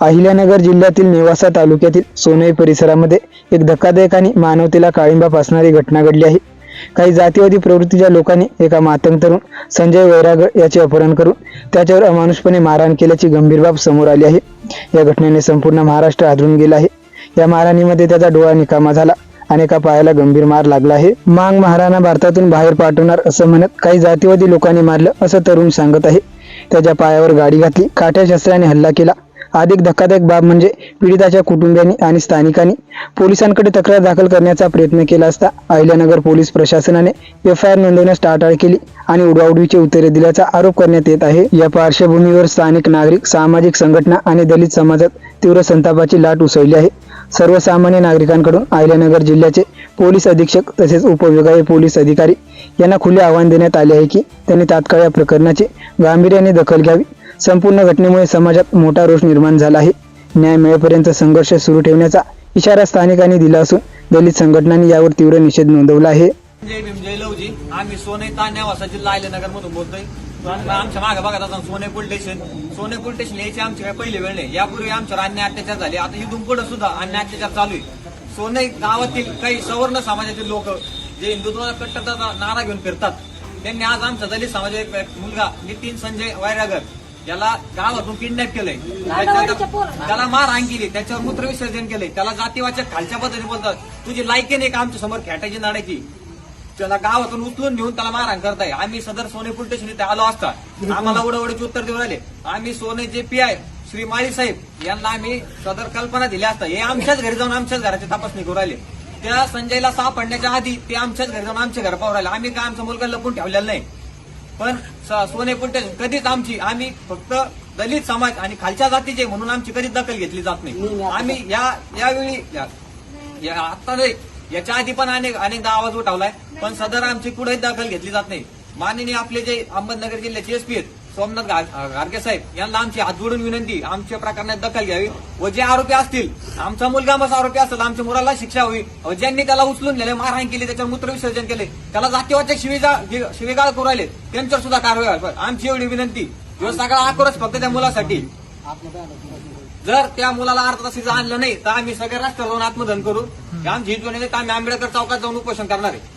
अहिल्यानगर जिल्ह्यातील नेवासा तालुक्यातील सोनई परिसरामध्ये एक धक्कादायक आणि मानवतेला काळिंबा फासणारी घटना घडली आहे. काही जातीवादी प्रवृत्तीच्या लोकांनी एका मातंग तरुण संजय वैरागड याचे अपहरण करून त्याच्यावर अमानुषपणे मारहाण केल्याची गंभीर बाब समोर आली आहे. या घटनेने संपूर्ण महाराष्ट्र हादरून गेला आहे. या मारहाणीमध्ये त्याचा डोळा निकामा झाला आणि एका पायाला गंभीर मार लागला आहे. मांग महाराणा भारतातून बाहेर पाठवणार असं म्हणत काही जातीवादी लोकांनी मारलं असं तरुण सांगत आहे. त्याच्या पायावर गाडी घातली काठ्या शस्त्राने हल्ला केला अधिक धक्कादायक बाब म्हणजे पीडिताच्या कुटुंबियांनी आणि स्थानिकांनी पोलिसांकडे तक्रार दाखल करण्याचा प्रयत्न केला असता अहिल्यानगर पोलीस प्रशासनाने एफ आय आर नोंदवण्यास टाळाटाळ केली आणि उडवाउडवीचे उत्तरे दिल्याचा आरोप करण्यात येत आहे. या पार्श्वभूमीवर स्थानिक नागरिक सामाजिक संघटना आणि दलित समाजात तीव्र संतापाची लाट उसळली आहे. सर्वसामान्य नागरिकांकडून अहिल्यानगर जिल्ह्याचे पोलीस अधीक्षक तसेच उपविभागीय पोलीस अधिकारी यांना खुले आव्हान देण्यात आले आहे की त्यांनी तात्काळ या प्रकरणाची गांभीर्याने दखल घ्यावी. संपूर्ण घटनेमुळे समाजात मोठा रोष निर्माण झाला आहे. न्याय मिळेपर्यंत संघर्ष सुरू ठेवण्याचा इशारा स्थानिकांनी दिला असून दलित संघटनांनी यावर तीव्र निषेध नोंदवला आहे. जय जय लवजी. आम्ही सोने तान्यावासा जिल्हा मधून बोलतोय. आमच्या मागे बघत असताना Sone police station Sone police station यायची आमची काही पहिली वेळ नाही. यापूर्वी आमच्यावर अन्य अत्याचार झाले. आता इथून पुढे सुद्धा अन्य अत्याचार चालू आहे. सोने गावातील काही सवर्ण समाजातील लोक जे हिंदुत्वाला कट्टरचा नारा घेऊन फिरतात त्यांनी आज आमचा दलित समाजाचा एक मुलगा नितीन संजय वैरागर याला गावातून किडनॅप केलंय. त्याला मार केली त्याच्यावर मूत्र विसर्जन केलंय. त्याला जातीवाचक खालच्या पद्धतीने बोलतात तुझी लायकी नाही का आमच्यासमोर खेटायची नाडायची? त्याला गावातून उचलून नेऊन त्याला मारहाण करताय. आम्ही सदर सोने पोलीस स्टेशन इथे आलो असता. आम्हाला उडवडीचे उत्तर देऊ राहिले. आम्ही सोनेचे पी आय श्री माळी साहेब यांना आम्ही सदर कल्पना दिल्या असता. हे आमच्याच घरी जाऊन आमच्याच घराची तपासणी करू राहिले. त्या संजयला सापडण्याच्या आधी ते आमच्याच घरी जाऊन आमच्या घर पाहू राहिले आम्ही काय आमचा मुलगा लपून ठेवलेला नाही. पण सोने स्टेशन कधीच आमची आम्ही फक्त दलित समाज आणि खालच्या जातीचे म्हणून आमची कधीच दखल घेतली जात नाही. आम्ही या यावेळी आता नाही याच्या आधी पण अनेक अनेकदा आवाज उठवलाय पण सदर आमची कुठेही दखल घेतली जात नाही. माननीय आपले जे अहमदनगर जिल्ह्याचे एसपी आहेत सोमनाथ गारगे साहेब यांना आमची हात जोडून विनंती आमच्या प्रकरणात दखल घ्यावी व जे आरोपी असतील आमचा मुलगा मसा आरोपी असेल आमच्या मुलाला शिक्षा होईल व ज्यांनी त्याला उचलून नेले मारहाण केली त्याच्यावर मूत्र विसर्जन केले त्याला जातीवाचक शिवेगा शिवीगाळ करू राहिले त्यांच्यावर सुद्धा कारवाई व्हावी. आमची एवढी विनंती. ह्यो सगळा आक्रोश फक्त त्या मुलासाठी. जर त्या मुलाला अर्ध तासाचं आणलं नाही तर आम्ही सगळे राष्ट्र जाऊन आत्मधन करू. आमची हित होणे तर आम्ही आंबेडकर चौकात जाऊन उपोषण करणार आहे.